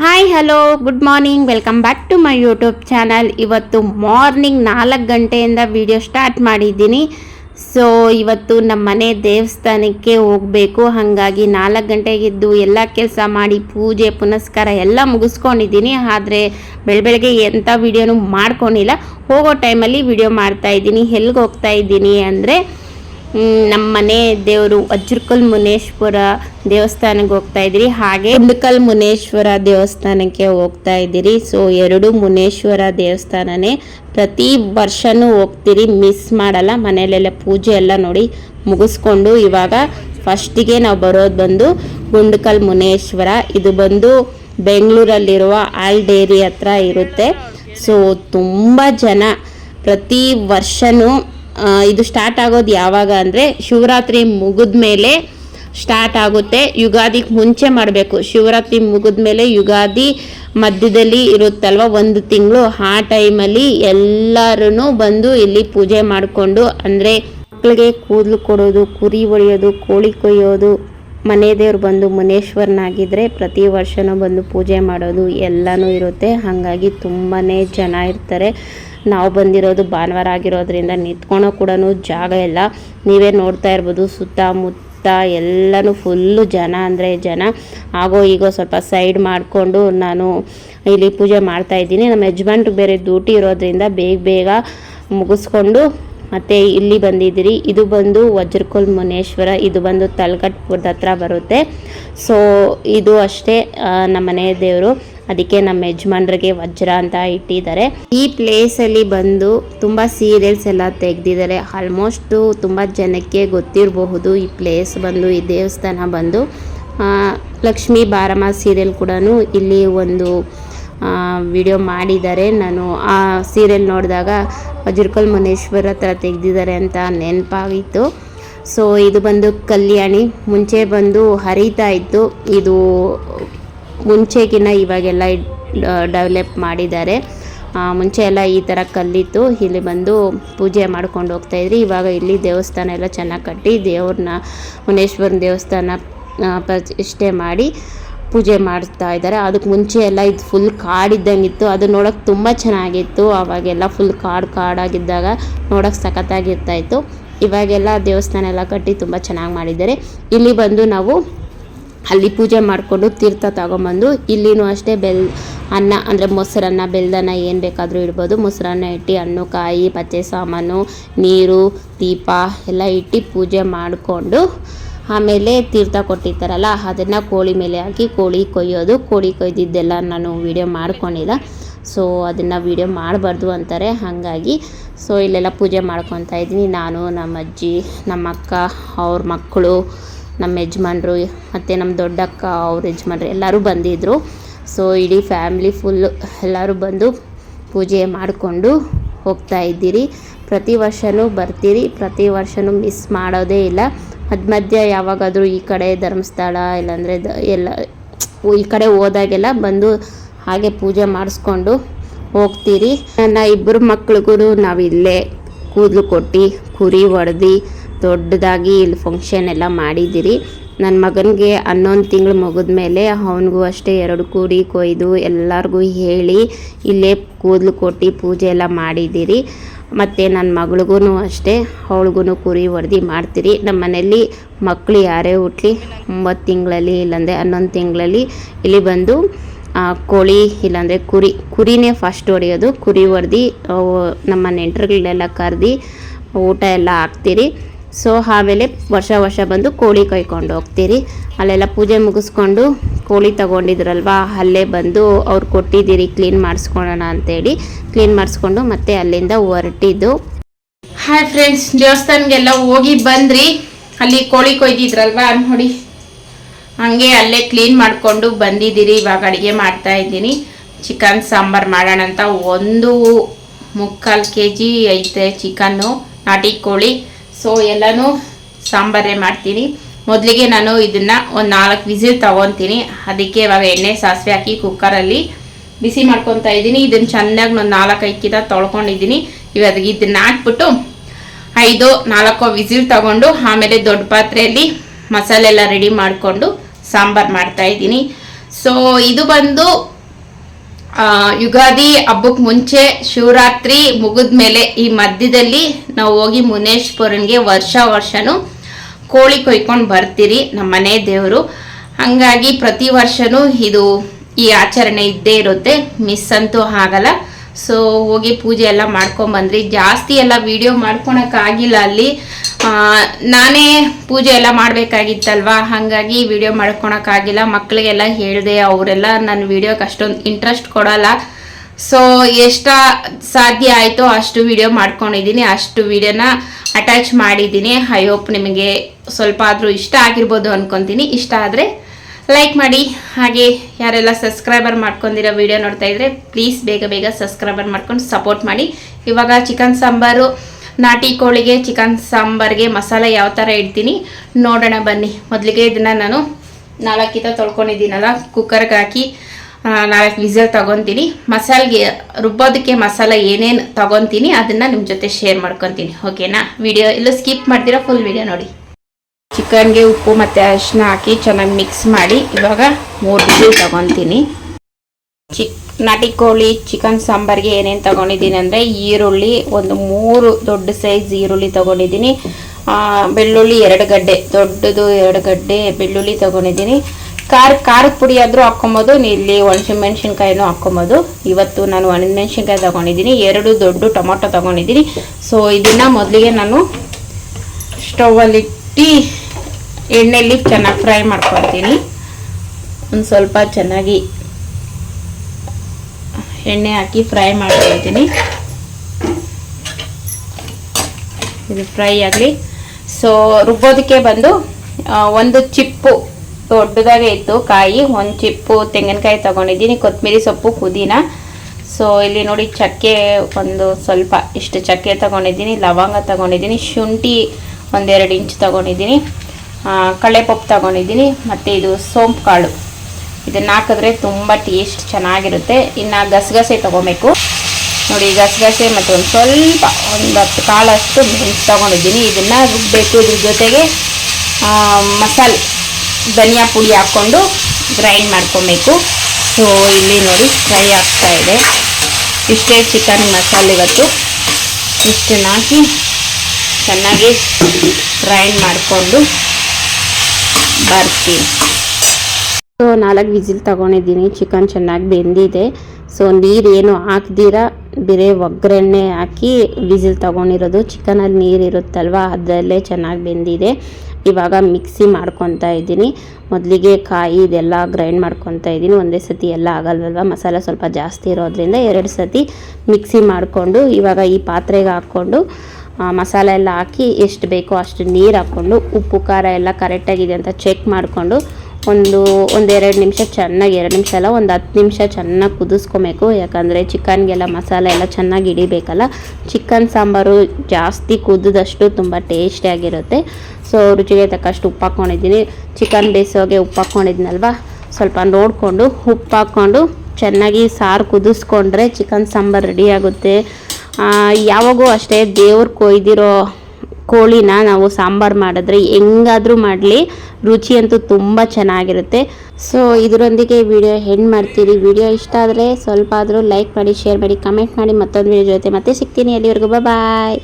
Hi, hello, good morning. Welcome back to my YouTube channel. ಇವತ್ತು morning ನಾಲ್ಕು ಗಂಟೆಯಿಂದ video start ಮಾಡಿದ್ದೀನಿ. So, ಇವತ್ತು ನಮ್ಮ ಮನೆ ದೇವಸ್ಥಾನಕ್ಕೆ ಹೋಗಬೇಕು. ಹಾಗಾಗಿ ನಾಲ್ಕು ಗಂಟೆಗಿದ್ದು ಎಲ್ಲ ಕೆಲಸ ಮಾಡಿ ಪೂಜೆ, ಪುನಸ್ಕಾರ ಎಲ್ಲ ಮುಗಿಸ್ಕೊಂಡಿದ್ದೀನಿ. ಆದರೆ ಬೆಳಬೆಳಗ್ಗೆ ಎಂಥ ವಿಡಿಯೋನು ಮಾಡ್ಕೊಂಡಿಲ್ಲ. ಹೋಗೋ ಟೈಮಲ್ಲಿ ವಿಡಿಯೋ ಮಾಡ್ತಾಯಿದ್ದೀನಿ ಎಲ್ಲಿಗೆ ಹೋಗ್ತಾ ಇದ್ದೀನಿ ಅಂದರೆ ನಮ್ಮ ಮನೆ ದೇವರು ವಜ್ರಕಲ್ ಮುನೇಶ್ವರ ದೇವಸ್ಥಾನಕ್ಕೆ ಹೋಗ್ತಾ ಇದ್ದೀರಿ. ಹಾಗೆ ಗುಂಡಕಲ್ ಮುನೇಶ್ವರ ದೇವಸ್ಥಾನಕ್ಕೆ ಹೋಗ್ತಾ ಇದ್ದೀರಿ. ಸೊ ಎರಡು ಮುನೇಶ್ವರ ದೇವಸ್ಥಾನನೇ ಪ್ರತಿ ವರ್ಷನೂ ಹೋಗ್ತೀರಿ. ಮಿಸ್ ಮಾಡಲ್ಲ ಮನೆಯಲ್ಲೆಲ್ಲ ಪೂಜೆ ಎಲ್ಲ ನೋಡಿ ಮುಗಿಸ್ಕೊಂಡು ಇವಾಗ ಫಸ್ಟಿಗೆ ನಾವು ಬರೋದು ಬಂದು ಗುಂಡಕಲ್ ಮುನೇಶ್ವರ. ಇದು ಬಂದು ಬೆಂಗಳೂರಲ್ಲಿರುವ ಆಲ್ ಡೇರಿ ಹತ್ರ ಇರುತ್ತೆ. ಸೊ ತುಂಬ ಜನ ಪ್ರತಿ ವರ್ಷನೂ ಆ, ಇದು ಸ್ಟಾರ್ಟ್ ಆಗೋದು ಯಾವಾಗ ಅಂದರೆ ಶಿವರಾತ್ರಿ ಮುಗಿದ ಮೇಲೆ ಸ್ಟಾರ್ಟ್ ಆಗುತ್ತೆ. ಯುಗಾದಿಗೆ ಮುಂಚೆ ಮಾಡಬೇಕು. ಶಿವರಾತ್ರಿ ಮುಗಿದ ಮೇಲೆ ಯುಗಾದಿ ಮಧ್ಯದಲ್ಲಿ ಇರುತ್ತಲ್ವ? ಒಂದು ತಿಂಗಳು ಆ ಟೈಮಲ್ಲಿ ಎಲ್ಲರೂ ಬಂದು ಇಲ್ಲಿ ಪೂಜೆ ಮಾಡಿಕೊಂಡು ಅಂದರೆ ಮಕ್ಕಳಿಗೆ ಕೂದಲು ಕೊಡೋದು, ಕುರಿ ಒಡೆಯೋದು, ಕೋಳಿ ಕೊಯ್ಯೋದು, ಮನೆ ದೇವ್ರು ಬಂದು ಮುನೇಶ್ವರನಾಗಿದ್ದರೆ ಪ್ರತಿ ವರ್ಷವೂ ಬಂದು ಪೂಜೆ ಮಾಡೋದು ಎಲ್ಲನೂ ಇರುತ್ತೆ. ಹಾಗಾಗಿ ತುಂಬಾ ಜನ ಇರ್ತಾರೆ. ನಾವು ಬಂದಿರೋದು ಭಾನುವಾರ ಆಗಿರೋದ್ರಿಂದ ನಿಂತ್ಕೊಳೋ ಕೂಡ ಜಾಗ ಇಲ್ಲ. ನೀವೇ ನೋಡ್ತಾ ಇರ್ಬೋದು ಸುತ್ತಮುತ್ತ ಎಲ್ಲನೂ ಫುಲ್ಲು ಜನ ಅಂದರೆ ಜನ. ಆಗೋ ಈಗೋ ಸ್ವಲ್ಪ ಸೈಡ್ ಮಾಡಿಕೊಂಡು ನಾನು ಇಲ್ಲಿ ಪೂಜೆ ಮಾಡ್ತಾ ಇದ್ದೀನಿ. ನಮ್ಮ ಯಜಮಾನ್ರಿಗೆ ಬೇರೆ ಡ್ಯೂಟಿ ಇರೋದ್ರಿಂದ ಬೇಗ ಬೇಗ ಮುಗಿಸ್ಕೊಂಡು ಮತ್ತು ಇಲ್ಲಿ ಬಂದಿದ್ದೀರಿ. ಇದು ಬಂದು ವಜ್ರಕುಲ್ ಮುನೇಶ್ವರ, ಇದು ಬಂದು ತಲ್ಗಟ್ಪುರದ ಹತ್ರ ಬರುತ್ತೆ. ಸೊ ಇದು ಅಷ್ಟೇ ನಮ್ಮ ಮನೆ ದೇವರು. ಅದಕ್ಕೆ ನಮ್ಮ ಯಜಮಾನ್ರಿಗೆ ವಜ್ರ ಅಂತ ಇಟ್ಟಿದ್ದಾರೆ. ಈ ಪ್ಲೇಸಲ್ಲಿ ಬಂದು ತುಂಬ ಸೀರಿಯಲ್ಸ್ ಎಲ್ಲ ತೆಗೆದಿದ್ದಾರೆ. ಆಲ್ಮೋಸ್ಟ್ ತುಂಬ ಜನಕ್ಕೆ ಗೊತ್ತಿರಬಹುದು ಈ ಪ್ಲೇಸ್ ಬಂದು, ಈ ದೇವಸ್ಥಾನ ಬಂದು. ಲಕ್ಷ್ಮೀ ಬಾರಮ್ಮ ಸೀರಿಯಲ್ ಕೂಡ ಇಲ್ಲಿ ಒಂದು ವಿಡಿಯೋ ಮಾಡಿದ್ದಾರೆ. ನಾನು ಆ ಸೀರಿಯಲ್ ನೋಡಿದಾಗ ವಜ್ರಕಲ್ ಮುನೇಶ್ವರ ಹತ್ರ ತೆಗೆದಿದ್ದಾರೆ ಅಂತ ನೆನಪಾಗಿತ್ತು. ಸೊ ಇದು ಬಂದು ಕಲ್ಯಾಣಿ. ಮುಂಚೆ ಬಂದು ಹರಿತಾ ಇತ್ತು. ಇದು ಮುಂಚೆಗಿನ ಇವಾಗೆಲ್ಲ ಡೆವಲಪ್ ಮಾಡಿದ್ದಾರೆ. ಮುಂಚೆ ಎಲ್ಲ ಈ ಥರ ಕಲ್ಲಿತ್ತು. ಇಲ್ಲಿ ಬಂದು ಪೂಜೆ ಮಾಡ್ಕೊಂಡು ಹೋಗ್ತಾಯಿದ್ರಿ ಇವಾಗ ಇಲ್ಲಿ ದೇವಸ್ಥಾನ ಎಲ್ಲ ಚೆನ್ನಾಗಿ ಕಟ್ಟಿ ದೇವ್ರನ್ನ ಮುನೇಶ್ವರನ ದೇವಸ್ಥಾನ ಪ್ರತಿಷ್ಠೆ ಮಾಡಿ ಪೂಜೆ ಮಾಡ್ತಾ ಇದ್ದಾರೆ. ಅದಕ್ಕೆ ಮುಂಚೆ ಎಲ್ಲ ಇದು ಫುಲ್ ಕಾಡಿದ್ದಂಗಿತ್ತು ಅದು ನೋಡೋಕೆ ತುಂಬ ಚೆನ್ನಾಗಿತ್ತು. ಆವಾಗೆಲ್ಲ ಫುಲ್ ಕಾಡು ಕಾಡಾಗಿದ್ದಾಗ ನೋಡೋಕೆ ಸಖತ್ತಾಗಿರ್ತಾಯಿತ್ತು ಇವಾಗೆಲ್ಲ ದೇವಸ್ಥಾನ ಎಲ್ಲ ಕಟ್ಟಿ ತುಂಬ ಚೆನ್ನಾಗಿ ಮಾಡಿದ್ದಾರೆ. ಇಲ್ಲಿ ಬಂದು ನಾವು ಅಲ್ಲಿ ಪೂಜೆ ಮಾಡಿಕೊಂಡು ತೀರ್ಥ ತಗೊಂಬಂದು, ಇಲ್ಲಿನೂ ಅಷ್ಟೇ ಬೆಲ್, ಅನ್ನ, ಅಂದರೆ ಮೊಸರನ್ನ, ಬೆಲ್ದನ್ನ ಏನು ಬೇಕಾದರೂ ಇಡ್ಬೋದು. ಮೊಸರನ್ನ ಇಟ್ಟು ಹಣ್ಣು, ಕಾಯಿ, ಪಚ್ಚೆ ಸಾಮಾನು, ನೀರು, ದೀಪ ಎಲ್ಲ ಇಟ್ಟು ಪೂಜೆ ಮಾಡಿಕೊಂಡು ಆಮೇಲೆ ತೀರ್ಥ ಕೊಟ್ಟಿರ್ತಾರಲ್ಲ, ಅದನ್ನು ಕೋಳಿ ಮೇಲೆ ಹಾಕಿ ಕೋಳಿ ಕೊಯ್ಯೋದು. ಕೋಳಿ ಕೊಯ್ದಿದ್ದೆಲ್ಲ ನಾನು ವೀಡಿಯೋ ಮಾಡ್ಕೊಂಡಿಲ್ಲ. ಸೊ ಅದನ್ನು ವೀಡಿಯೋ ಮಾಡಬಾರ್ದು ಅಂತಾರೆ. ಹಾಗಾಗಿ ಸೊ ಇಲ್ಲೆಲ್ಲ ಪೂಜೆ ಮಾಡ್ಕೊತಾ ಇದ್ದೀನಿ. ನಾನು ನಮ್ಮ ಅಜ್ಜಿ ನಮ್ಮ ಅಕ್ಕ ಅವ್ರ ಮಕ್ಕಳು ನಮ್ಮ ಯಜಮಾನ್ರು ಮತ್ತು ನಮ್ಮ ದೊಡ್ಡಕ್ಕ, ಅವ್ರ ಯಜಮಾನ್ರು ಎಲ್ಲರೂ ಬಂದಿದ್ದರು ಸೊ ಇಡೀ ಫ್ಯಾಮ್ಲಿ ಫುಲ್ಲು ಎಲ್ಲರೂ ಬಂದು ಪೂಜೆ ಮಾಡಿಕೊಂಡು ಹೋಗ್ತಾ ಇದ್ದೀರಿ. ಪ್ರತಿ ವರ್ಷವೂ ಬರ್ತೀರಿ, ಪ್ರತಿ ವರ್ಷವೂ ಮಿಸ್ ಮಾಡೋದೇ ಇಲ್ಲ. ಮಧ್ಯ ಮಧ್ಯ ಯಾವಾಗಾದರೂ ಈ ಕಡೆ ಧರ್ಮಸ್ಥಳ, ಇಲ್ಲಾಂದರೆ ದ, ಎಲ್ಲ, ಈ ಕಡೆ ಹೋದಾಗೆಲ್ಲ ಬಂದು ಹಾಗೆ ಪೂಜೆ ಮಾಡಿಸ್ಕೊಂಡು ಹೋಗ್ತೀರಿ. ನನ್ನ ಇಬ್ಬರು ಮಕ್ಳಿಗೂ ನಾವು ಇಲ್ಲೇ ಕೂದಲು ಕೊಟ್ಟು, ಕುರಿ ಹೊಡೆದು ದೊಡ್ಡದಾಗಿ ಇಲ್ಲಿ ಫಂಕ್ಷನ್ ಎಲ್ಲ ಮಾಡಿದ್ದೀರಿ. ನನ್ನ ಮಗನಿಗೆ ಹನ್ನೊಂದು ತಿಂಗಳು ಮುಗಿದ ಮೇಲೆ ಅವನಿಗೂ ಅಷ್ಟೇ ಎರಡು ಕೂಡಿ ಕೊಯ್ದು ಎಲ್ಲರಿಗೂ ಹೇಳಿ ಇಲ್ಲೇ ಕೂದಲು ಕೊಟ್ಟು ಪೂಜೆ ಎಲ್ಲ ಮಾಡಿದ್ದೀರಿ. ಮತ್ತು ನನ್ನ ಮಗಳಿಗೂ ಅಷ್ಟೇ ಅವಳಿಗೂ ಕುರಿ ಹೊಡೆದು ಮಾಡ್ತೀರಿ. ನಮ್ಮ ಮನೆಯಲ್ಲಿ ಮಕ್ಕಳು ಯಾರೇ ಹುಟ್ಲಿ ಒಂಬತ್ತು ತಿಂಗಳಲ್ಲಿ ಇಲ್ಲಾಂದರೆ ಹನ್ನೊಂದು ತಿಂಗಳಲ್ಲಿ ಇಲ್ಲಿ ಬಂದು ಕೋಳಿ ಇಲ್ಲಾಂದರೆ ಕುರಿ, ಕುರಿನೇ ಫಸ್ಟ್ ಹೊಡೆಯೋದು ಕುರಿ ಹೊಡೆದು ನಮ್ಮ ನೆಂಟರುಗಳೆಲ್ಲ ಕರೆದು ಊಟ ಎಲ್ಲ ಹಾಕ್ತೀರಿ. ಸೊ ಆಮೇಲೆ ವರ್ಷ ವರ್ಷ ಬಂದು ಕೋಳಿ ಕೊಯ್ಕೊಂಡು ಹೋಗ್ತೀರಿ. ಅಲ್ಲೆಲ್ಲ ಪೂಜೆ ಮುಗಿಸ್ಕೊಂಡು ಕೋಳಿ ತಗೊಂಡಿದ್ರಲ್ವಾ, ಅಲ್ಲೇ ಬಂದು ಅವ್ರು ಕೊಟ್ಟಿದ್ದೀರಿ ಕ್ಲೀನ್ ಮಾಡಿಸ್ಕೊಳ್ಳೋಣ ಅಂತೇಳಿ. ಕ್ಲೀನ್ ಮಾಡಿಸ್ಕೊಂಡು ಮತ್ತೆ ಅಲ್ಲಿಂದ ಹೊರಟಿದ್ದು. ಹಾಯ್ ಫ್ರೆಂಡ್ಸ್ ದೇವಸ್ಥಾನಗೆಲ್ಲ ಹೋಗಿ ಬಂದ್ರಿ. ಅಲ್ಲಿ ಕೋಳಿ ಕೊಯ್ದಿದ್ರಲ್ವಾ ನೋಡಿ. ಹಂಗೆ ಅಲ್ಲೇ ಕ್ಲೀನ್ ಮಾಡಿಕೊಂಡು ಬಂದಿದ್ದೀರಿ. ಇವಾಗ ಅಡುಗೆ ಮಾಡ್ತಾ ಇದ್ದೀನಿ. ಚಿಕನ್ ಸಾಂಬಾರು ಮಾಡೋಣ ಅಂತ ಒಂದು ಮುಕ್ಕಾಲು ಕೆ ಜಿ ಐತೆ ಚಿಕನ್ನು ನಾಟಿ ಕೋಳಿ. ಸೊ ಎಲ್ಲನೂ ಸಾಂಬಾರೇ ಮಾಡ್ತೀನಿ. ಮೊದಲಿಗೆ ನಾನು ಇದನ್ನು ಒಂದು ನಾಲ್ಕು ವಿಸಿಲ್ ತೊಗೊತೀನಿ. ಅದಕ್ಕೆ ಇವಾಗ ಎಣ್ಣೆ ಸಾಸಿವೆ ಹಾಕಿ ಕುಕ್ಕರಲ್ಲಿ ಬಿಸಿ ಮಾಡ್ಕೊತಾ ಇದ್ದೀನಿ. ಇದನ್ನು ಚೆನ್ನಾಗಿ ಒಂದು ನಾಲ್ಕು ಐಕ್ಕಿದ ತೊಳ್ಕೊಂಡಿದ್ದೀನಿ. ಇವಾಗ ಇದನ್ನ ಹಾಕ್ಬಿಟ್ಟು ಐದು ನಾಲ್ಕು ವಿಸಿಲ್ ತಗೊಂಡು ಆಮೇಲೆ ದೊಡ್ಡ ಪಾತ್ರೆಯಲ್ಲಿ ಮಸಾಲೆ ಎಲ್ಲ ರೆಡಿ ಮಾಡಿಕೊಂಡು ಸಾಂಬಾರು ಮಾಡ್ತಾ ಇದ್ದೀನಿ. ಸೊ ಇದು ಬಂದು ಯುಗಾದಿ ಹಬ್ಬಕ್ಕೆ ಮುಂಚೆ ಶಿವರಾತ್ರಿ ಮುಗಿದ್ಮೇಲೆ ಈ ಮಧ್ಯದಲ್ಲಿ ನಾವು ಹೋಗಿ ಮುನೇಶ್ವರನ್ಗೆ ವರ್ಷ ವರ್ಷನೂ ಕೋಳಿ ಕೊಯ್ಕೊಂಡು ಬರ್ತೀರಿ ನಮ್ಮ ಮನೆ ದೇವರು. ಹಂಗಾಗಿ ಪ್ರತಿ ವರ್ಷನೂ ಇದು ಈ ಆಚರಣೆ ಇದ್ದೇ ಇರುತ್ತೆ. ಮಿಸ್ ಅಂತೂ ಆಗಲ್ಲ. ಸೊ ಹೋಗಿ ಪೂಜೆ ಎಲ್ಲ ಮಾಡ್ಕೊಂಬಂದ್ರಿ ಜಾಸ್ತಿ ಎಲ್ಲ ವಿಡಿಯೋ ಮಾಡ್ಕೊಳಕ್ಕಾಗಿಲ್ಲ ಅಲ್ಲಿ. ನಾನೇ ಪೂಜೆ ಎಲ್ಲ ಮಾಡಬೇಕಾಗಿತ್ತಲ್ವಾ? ಹಾಗಾಗಿ ವಿಡಿಯೋ ಮಾಡ್ಕೊಳಕ್ಕಾಗಿಲ್ಲ ಮಕ್ಕಳಿಗೆಲ್ಲ ಹೇಳಿದೆ, ಅವರೆಲ್ಲ ನನ್ನ ವಿಡಿಯೋಕ್ಕೆ ಅಷ್ಟೊಂದು ಇಂಟ್ರೆಸ್ಟ್ ಕೊಡಲ್ಲ. ಸೊ ಎಷ್ಟ ಸಾಧ್ಯ ಆಯಿತೋ ಅಷ್ಟು ವಿಡಿಯೋ ಮಾಡ್ಕೊಂಡಿದ್ದೀನಿ. ಅಷ್ಟು ವಿಡಿಯೋನ ಅಟ್ಯಾಚ್ ಮಾಡಿದ್ದೀನಿ. ಐ ಹೋಪ್ ನಿಮಗೆ ಸ್ವಲ್ಪ ಆದರೂ ಇಷ್ಟ ಆಗಿರ್ಬೋದು ಅನ್ಕೊತೀನಿ. ಇಷ್ಟ ಆದರೆ ಲೈಕ್ ಮಾಡಿ, ಹಾಗೆ ಯಾರೆಲ್ಲ ಸಬ್ಸ್ಕ್ರೈಬರ್ ಮಾಡ್ಕೊಂಡಿರೋ ವಿಡಿಯೋ ನೋಡ್ತಾ ಇದ್ರೆ ಪ್ಲೀಸ್ ಬೇಗ ಬೇಗ ಸಬ್ಸ್ಕ್ರೈಬರ್ ಮಾಡ್ಕೊಂಡು ಸಪೋರ್ಟ್ ಮಾಡಿ. ಇವಾಗ ಚಿಕನ್ ಸಾಂಬಾರು, ನಾಟಿ ಕೋಳಿಗೆ ಚಿಕನ್ ಸಾಂಬಾರ್ಗೆ ಮಸಾಲೆ ಯಾವ ಥರ ಇಡ್ತೀನಿ ನೋಡೋಣ ಬನ್ನಿ. ಮೊದಲಿಗೆ ಇದನ್ನು ನಾನು ನಾಲ್ಕಿತ ತೊಳ್ಕೊಂಡಿದ್ದೀನಲ್ಲ ಕುಕ್ಕರ್ಗೆ ಹಾಕಿ ನಾಲ್ಕು ವಿಸಲ್ ತೊಗೊತೀನಿ. ಮಸಾಲೆಗೆ ರುಬ್ಬೋದಕ್ಕೆ ಮಸಾಲೆ ಏನೇನು ತೊಗೊತೀನಿ ಅದನ್ನು ನಿಮ್ಮ ಜೊತೆ ಶೇರ್ ಮಾಡ್ಕೊತೀನಿ. ಓಕೆನಾ ವಿಡಿಯೋ ಎಲ್ಲ ಸ್ಕಿಪ್ ಮಾಡ್ತೀರಾ ಫುಲ್ ವಿಡಿಯೋ ನೋಡಿ. ಚಿಕನ್ಗೆ ಉಪ್ಪು ಮತ್ತು ಅರಿಶಿನ ಹಾಕಿ ಚೆನ್ನಾಗಿ ಮಿಕ್ಸ್ ಮಾಡಿ ಇವಾಗ ಮೂರು ಬಿಸಿ ತಗೊತೀನಿ ಚಿಕ್ ನಾಟಿ ಕೋಳಿ, ಚಿಕನ್, ಸಾಂಬಾರಿಗೆ ಏನೇನು ತಗೊಂಡಿದ್ದೀನಿ ಅಂದರೆ ಈರುಳ್ಳಿ, ಒಂದು ಮೂರು ದೊಡ್ಡ ಸೈಜ್ ಈರುಳ್ಳಿ ತಗೊಂಡಿದ್ದೀನಿ. ಬೆಳ್ಳುಳ್ಳಿ ಎರಡು ಗಡ್ಡೆ, ದೊಡ್ಡದು ಎರಡು ಗಡ್ಡೆ ಬೆಳ್ಳುಳ್ಳಿ ತಗೊಂಡಿದ್ದೀನಿ. ಖಾರ, ಖಾರದ ಪುಡಿ ಆದರೂ ಹಾಕ್ಕೊಬೋದು, ಇಲ್ಲಿ ಒಣಮೆಣ್ಸಿನ್ಕಾಯಿನೂ ಹಾಕ್ಕೊಬೋದು. ಇವತ್ತು ನಾನು ಒಣ ಒಣಮೆಣ್ಸಿನ್ಕಾಯಿ ತಗೊಂಡಿದ್ದೀನಿ, ಎರಡು ದೊಡ್ಡ ಟೊಮೊಟೊ ತಗೊಂಡಿದ್ದೀನಿ. ಸೊ ಇದನ್ನು ಮೊದಲಿಗೆ ನಾನು ಸ್ಟವಲ್ಲಿಟ್ಟು ಎಣ್ಣೆಯಲ್ಲಿ ಚೆನ್ನಾಗಿ ಫ್ರೈ ಮಾಡ್ಕೊತೀನಿ ಒಂದು ಸ್ವಲ್ಪ ಚೆನ್ನಾಗಿ ಎಣ್ಣೆ ಹಾಕಿ ಫ್ರೈ ಮಾಡ್ಕೊಳ್ತೀನಿ. ಇದು ಫ್ರೈ ಆಗಲಿ. ಸೊ ರುಬ್ಬೋದಕ್ಕೆ ಬಂದು ಒಂದು ಚಿಪ್ಪು ದೊಡ್ಡದಾಗೆ ಇತ್ತು ಕಾಯಿ, ಒಂದು ಚಿಪ್ಪು ತೆಂಗಿನಕಾಯಿ ತಗೊಂಡಿದ್ದೀನಿ ಕೊತ್ತಂಬರಿ ಸೊಪ್ಪು ಪುದೀನ. ಸೊ ಇಲ್ಲಿ ನೋಡಿ ಚಕ್ಕೆ ಒಂದು ಸ್ವಲ್ಪ ಇಷ್ಟು ಚಕ್ಕೆ ತಗೊಂಡಿದ್ದೀನಿ, ಲವಂಗ ತಗೊಂಡಿದ್ದೀನಿ, ಶುಂಠಿ ಒಂದೆರಡು ಇಂಚ್ ತಗೊಂಡಿದ್ದೀನಿ. ಆ, ಕಡಲೆಪಪ್ಪು ತಗೊಂಡಿದ್ದೀನಿ ಮತ್ತು ಇದು ಸೋಂಪು ಕಾಳು. ಇದನ್ನು ಹಾಕಿದ್ರೆ ತುಂಬ ಟೇಸ್ಟ್ ಚೆನ್ನಾಗಿರುತ್ತೆ. ಇನ್ನು ಗಸಗಸೆ ತಗೋಬೇಕು. ನೋಡಿ ಗಸಗಸೆ ಮತ್ತು ಒಂದು ಸ್ವಲ್ಪ ಒಂದು ಹತ್ತು ಕಾಳಷ್ಟು ಮೆಣಸು ತೊಗೊಂಡಿದ್ದೀನಿ. ಇದನ್ನು ರುಬ್ಬಬೇಕು ಇದ್ರ ಜೊತೆಗೆ ಮಸಾಲೆ ಧನಿಯಾ ಪುಡಿ ಹಾಕ್ಕೊಂಡು ಗ್ರೈಂಡ್ ಮಾಡ್ಕೊಬೇಕು. ಸೊ ಇಲ್ಲಿ ನೋಡಿ ಫ್ರೈ ಆಗ್ತಾ ಇದೆ. ಇಷ್ಟೇ ಚಿಕನ್ ಮಸಾಲೆ ಇವತ್ತು. ಇಷ್ಟನ್ನು ಹಾಕಿ ಚೆನ್ನಾಗಿ ಗ್ರೈಂಡ್ ಮಾಡಿಕೊಂಡು ಬರ್ತೀನಿ ಸೊ, ನಾಲ್ಕು ವಿಸಿಲ್ ತಗೊಂಡಿದ್ದೀನಿ. ಚಿಕನ್ ಚೆನ್ನಾಗಿ ಬೆಂದಿದೆ. ಸೊ ಏನು ಹಾಕ್ದಿರ? ಬೇರೆ ಒಗ್ಗರಣೆ ಹಾಕಿ ವಿಸಿಲ್ ತಗೊಂಡಿರೋದು. ಚಿಕನಲ್ಲಿ ನೀರು ಇರುತ್ತಲ್ವ ಅದರಲ್ಲೇ ಚೆನ್ನಾಗಿ ಬೆಂದಿದೆ. ಇವಾಗ ಮಿಕ್ಸಿ ಮಾಡ್ಕೊತಾ ಇದ್ದೀನಿ. ಮೊದಲಿಗೆ ಕಾಯಿ ಇದೆಲ್ಲ ಗ್ರೈಂಡ್ ಮಾಡ್ಕೊತಾ ಇದ್ದೀನಿ. ಒಂದೇ ಸತಿ ಎಲ್ಲ ಆಗಲ್ವಲ್ವ? ಮಸಾಲೆ ಸ್ವಲ್ಪ ಜಾಸ್ತಿ ಇರೋದ್ರಿಂದ ಎರಡು ಸತಿ ಮಿಕ್ಸಿ ಮಾಡಿಕೊಂಡು ಇವಾಗ ಈ ಪಾತ್ರೆಗೆ ಹಾಕ್ಕೊಂಡು ಮಸಾಲೆ ಎಲ್ಲ ಹಾಕಿ ಎಷ್ಟು ಬೇಕೋ ಅಷ್ಟು ನೀರು ಹಾಕ್ಕೊಂಡು ಉಪ್ಪು ಖಾರ ಎಲ್ಲ ಕರೆಕ್ಟಾಗಿದೆ ಅಂತ ಚೆಕ್ ಮಾಡಿಕೊಂಡು ಒಂದು ಒಂದೆರಡು ನಿಮಿಷ ಚೆನ್ನಾಗಿ ಎರಡು ನಿಮಿಷ ಅಲ್ಲ ಒಂದು ಹತ್ತು ನಿಮಿಷ ಚೆನ್ನಾಗಿ ಕುದಿಸ್ಕೊಬೇಕು. ಯಾಕಂದರೆ ಚಿಕನ್ಗೆಲ್ಲ ಮಸಾಲೆ ಎಲ್ಲ ಚೆನ್ನಾಗಿ ಹಿಡಿಬೇಕಲ್ಲ ಚಿಕನ್ ಸಾಂಬಾರು ಜಾಸ್ತಿ ಕುದ್ದಷ್ಟು ತುಂಬ ಟೇಸ್ಟಿಯಾಗಿರುತ್ತೆ ಸೊ ರುಚಿಗೆ ತಕ್ಕಷ್ಟು ಉಪ್ಪು ಹಾಕ್ಕೊಂಡಿದ್ದೀನಿ ಚಿಕನ್ ಬೇಯಿಸೋಗೆ ಉಪ್ಪು ಹಾಕ್ಕೊಂಡಿದ್ನಲ್ವ ಸ್ವಲ್ಪ ನೋಡಿಕೊಂಡು ಉಪ್ಪು ಹಾಕ್ಕೊಂಡು ಚೆನ್ನಾಗಿ ಸಾರು ಕುದಿಸ್ಕೊಂಡ್ರೆ ಚಿಕನ್ ಸಾಂಬಾರು ರೆಡಿ ಆಗುತ್ತೆ. ಆ, ಯಾವಾಗೂ ಅಷ್ಟೇ ದೇವ್ರು ಕೊಯ್ದಿರೋ ಕೋಳಿನ ನಾವು ಸಾಂಬಾರು ಮಾಡಿದ್ರೆ ಹೆಂಗಾದರೂ ಮಾಡಲಿ, ರುಚಿ ಅಂತೂ ತುಂಬ ಚೆನ್ನಾಗಿರುತ್ತೆ. ಸೊ ಇದರೊಂದಿಗೆ ವಿಡಿಯೋ ಹೆಂಡ್ ಮಾಡ್ತೀರಿ. ವಿಡಿಯೋ ಇಷ್ಟ ಆದರೆ ಸ್ವಲ್ಪ ಆದರೂ ಲೈಕ್ ಮಾಡಿ ಶೇರ್ ಮಾಡಿ ಕಮೆಂಟ್ ಮಾಡಿ, ಮತ್ತೊಂದು ವಿಡಿಯೋ ಜೊತೆ ಮತ್ತೆ ಸಿಗ್ತೀನಿ. ಅಲ್ಲಿವರೆಗೂ ಬಾಯ್